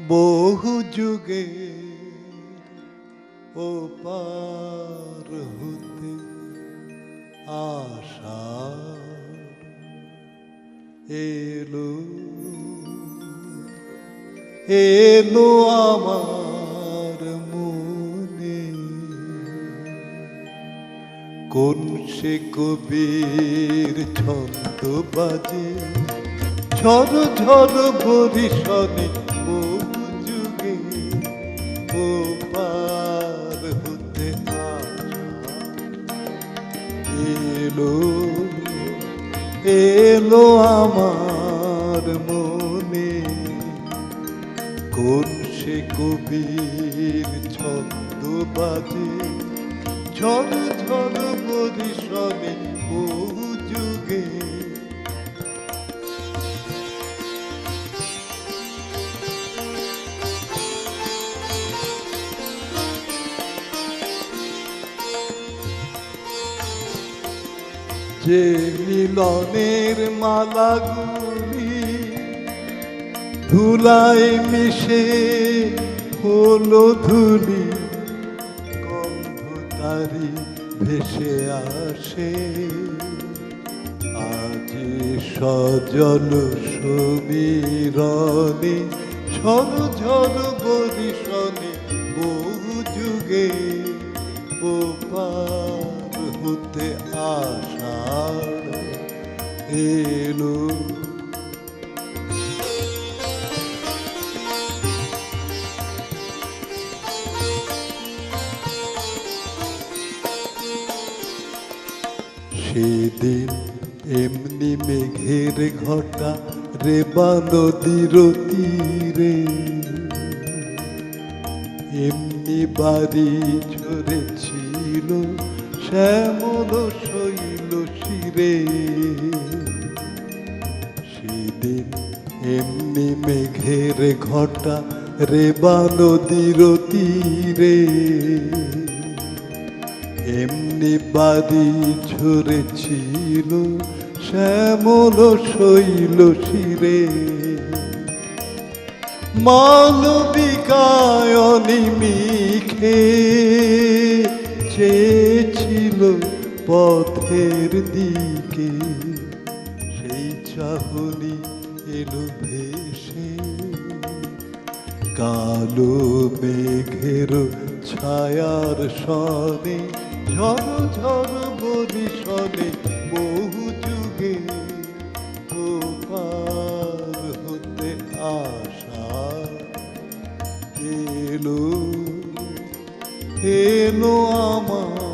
বহু যুগে ও পার হতে আশা এলো। এলো আমার মনে। কোন সে কবির ছন্দ বাজে? ঝর ঝর বরিশনে বহু যুগে ও পার হতে এলো এলো আমার মনে, কোন সে কবির ছন্দ বাজে? ঝড় ঝড় বরিশনে বহু যে মিলনের মালাগুলি ধুলায় মিশে হলো ধুলি গন্ধ তারি ভেসে আসে। আজ সজল সমীরণে ঝর ঝর বরিশনে বহু যুগে ও পার হতে আষাঢ় এলো। সেদিন এমনি মেঘের ঘটা রেবা নদীর তীরে এমনি বাড়ি ঝরেছিল শ্যামল শৈল শিরে। সেদিন এমনি মেঘের ঘটা রেবা নদীর তীরে। এমনি বাড়ি ঝরেছিল শ্যামল শৈল শিরে। মালবিকায়নি মিখে চেয়েছিল পথের দিকে, সেই চাহনি এলো ভেসে। কালো মেঘের ছায়ার সনে ঝড় ঝড় বরিশনে বহু যুগে। পার হতে আশা এলো এলো আমার